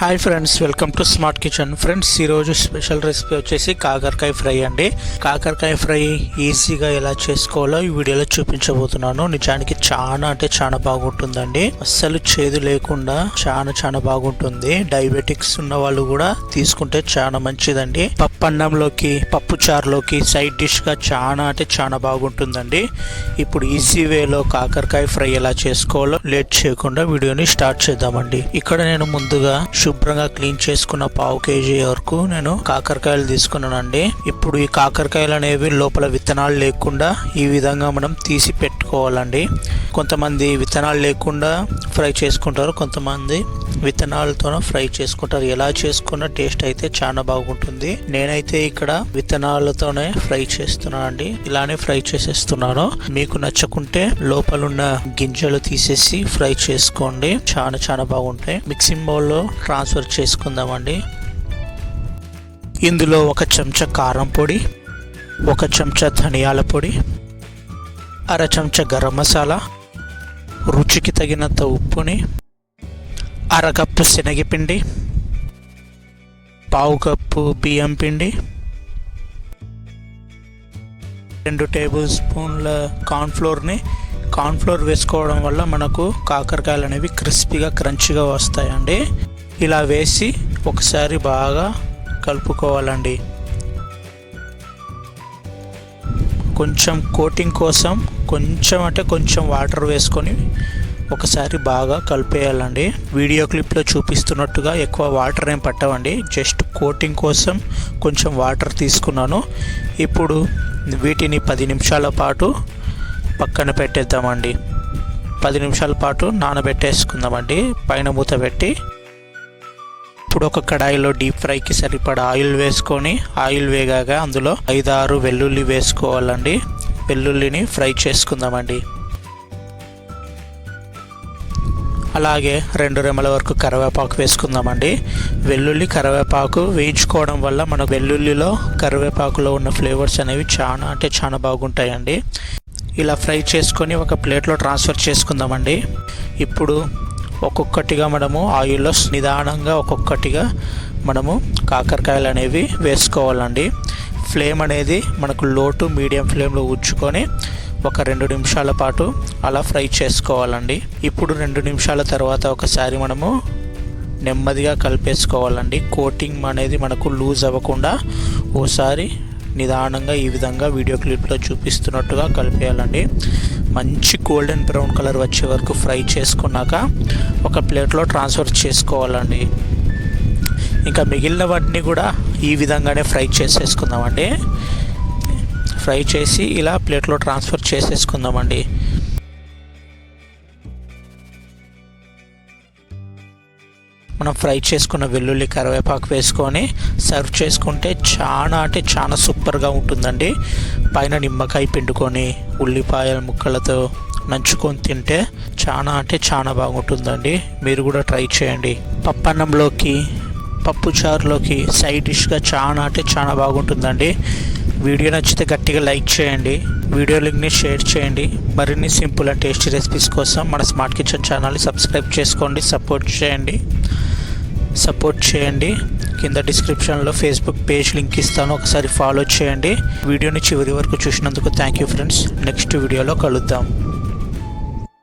Hi friends welcome to smart kitchen friends ఈరోజు special recipe వచ్చేసి కాకరకాయ ఫ్రై అండి. కాకరకాయ ఫ్రై ఈజీగా ఎలా చేసుకోవాలో ఈ వీడియోలో చూపించబోతున్నాను. నిజానికి చాలా అంటే చాలా బాగుంటుందండి. అస్సలు చేదు లేకుండా చాలా చాలా బాగుంటుంది. డయాబెటిక్స్ ఉన్న వాళ్ళు కూడా తీసుకుంటే చాలా మంచిదండి. పప్పు అన్నంలోకి పప్పు చారులోకి సైడ్ డిష్గా చాలా అంటే చాలా బాగుంటుందండి. ఇప్పుడు ఈజీ వేలో కాకరకాయ ఫ్రై ఎలా చేసుకోవాలో లేట్ చేయకుండా వీడియోని స్టార్ట్ చేద్దామండి. ఇక్కడ నేను ముందుగా శుభ్రంగా క్లీన్ చేసుకున్న పావు కేజీ వరకు నేను కాకరకాయలు తీసుకున్నానండి. ఇప్పుడు ఈ కాకరకాయలు అనేవి లోపల విత్తనాలు లేకుండా ఈ విధంగా మనం తీసి చేసుకోవాలండి కొంతమంది విత్తనాలు లేకుండా ఫ్రై చేసుకుంటారు కొంతమంది విత్తనాలతో ఫ్రై చేసుకుంటారు. ఎలా చేసుకున్న టేస్ట్ అయితే చాలా బాగుంటుంది. నేనైతే ఇక్కడ విత్తనాలతోనే ఫ్రై చేస్తున్నాను అండి ఇలానే ఫ్రై చేసేస్తున్నాను. మీకు నచ్చకుంటే లోపలున్న గింజలు తీసేసి ఫ్రై చేసుకోండి. చాలా చాలా బాగుంటాయి. మిక్సింగ్ బౌల్లో ట్రాన్స్ఫర్ చేసుకుందామండి. ఇందులో ఒక చెంచా కారం పొడి ఒక చెంచా ధనియాల పొడి అర చెంచా గరం మసాలా రుచికి తగినంత ఉప్పుని అరకప్పు శనగపిండి పావు కప్పు బియ్యం పిండి రెండు టేబుల్ స్పూన్ల కార్న్ఫ్లోర్ని. కార్న్ఫ్లోర్ వేసుకోవడం వల్ల మనకు కాకరకాయలు అనేవి క్రిస్పీగా క్రంచిగా వస్తాయండి. ఇలా వేసి ఒకసారి బాగా కలుపుకోవాలండి. కొంచెం కోటింగ్ కోసం కొంచెం అంటే కొంచెం వాటర్ వేసుకొని ఒకసారి బాగా కలిపేయాలండి. వీడియో క్లిప్లో చూపిస్తున్నట్టుగా ఎక్కువ వాటర్ ఏం పట్టవండి. జస్ట్ కోటింగ్ కోసం కొంచెం వాటర్ తీసుకున్నాను. ఇప్పుడు వీటిని పది నిమిషాల పాటు పక్కన పెట్టేద్దామండి. పది నిమిషాల పాటు నానబెట్టేసుకుందామండి. పైన మూత పెట్టి ఇప్పుడు ఒక కడాయిలో డీప్ ఫ్రైకి సరిపడా ఆయిల్ వేసుకొని ఆయిల్ వేగాక అందులో ఐదారు వెల్లుల్లి వేసుకోవాలండి. వెల్లుల్లిని ఫ్రై చేసుకుందామండి. అలాగే రెండు రెమ్మల వరకు కరివేపాకు వేసుకుందామండి. వెల్లుల్లి కరివేపాకు వేయించుకోవడం వల్ల మన వెల్లుల్లిలో కరివేపాకులో ఉన్న ఫ్లేవర్స్ అనేవి చాలా అంటే చాలా బాగుంటాయండి. ఇలా ఫ్రై చేసుకొని ఒక ప్లేట్లో ట్రాన్స్ఫర్ చేసుకుందామండి. ఇప్పుడు ఒక్కొక్కటిగా మనము ఆయిల్లో నిదానంగా ఒక్కొక్కటిగా మనము కాకరకాయలు అనేవి వేసుకోవాలండి. ఫ్లేమ్ అనేది మనకు లో టు మీడియం ఫ్లేమ్లో ఉంచుకొని ఒక రెండు నిమిషాల పాటు అలా ఫ్రై చేసుకోవాలండి. ఇప్పుడు రెండు నిమిషాల తర్వాత ఒకసారి మనము నెమ్మదిగా కలిపేసుకోవాలండి. కోటింగ్ అనేది మనకు లూజ్ అవ్వకుండా ఓసారి నిదానంగా ఈ విధంగా వీడియో క్లిప్లో చూపిస్తున్నట్టుగా కలిపేయాలండి. మంచి గోల్డెన్ బ్రౌన్ కలర్ వచ్చే వరకు ఫ్రై చేసుకున్నాక ఒక ప్లేట్లో ట్రాన్స్ఫర్ చేసుకోవాలండి. ఇంకా మిగిలిన వాటిని కూడా ఈ విధంగానే ఫ్రై చేసేసుకుందామండి. ఫ్రై చేసి ఇలా ప్లేట్లో ట్రాన్స్ఫర్ చేసేసుకుందామండి. మనం ఫ్రై చేసుకున్న వెల్లుల్లి కరివేపాకు వేసుకొని సర్వ్ చేసుకుంటే చాలా అంటే చాలా సూపర్గా ఉంటుందండి. పైన నిమ్మకాయ పిండుకొని ఉల్లిపాయల ముక్కలతో నంచుకొని తింటే చాలా అంటే చాలా బాగుంటుందండి. మీరు కూడా ట్రై చేయండి. పప్పన్నంలోకి పప్పు చారులోకి సైడ్ డిష్గా చాలా అంటే చాలా బాగుంటుందండి. వీడియో నచ్చితే గట్టిగా లైక్ చేయండి. వీడియో లింక్ని షేర్ చేయండి. మరిన్ని సింపుల్ అండ్ టేస్టీ రెసిపీస్ కోసం మన స్మార్ట్ కిచెన్ ఛానల్ని సబ్స్క్రైబ్ చేసుకోండి. సపోర్ట్ చేయండి. సపోర్ట్ చేయండి. కింద డిస్క్రిప్షన్లో ఫేస్బుక్ పేజ్ లింక్ ఇస్తాను. ఒకసారి ఫాలో చేయండి. వీడియోని చివరి వరకు చూసినందుకు థ్యాంక్ యూ ఫ్రెండ్స్ నెక్స్ట్ వీడియోలో కలుద్దాం.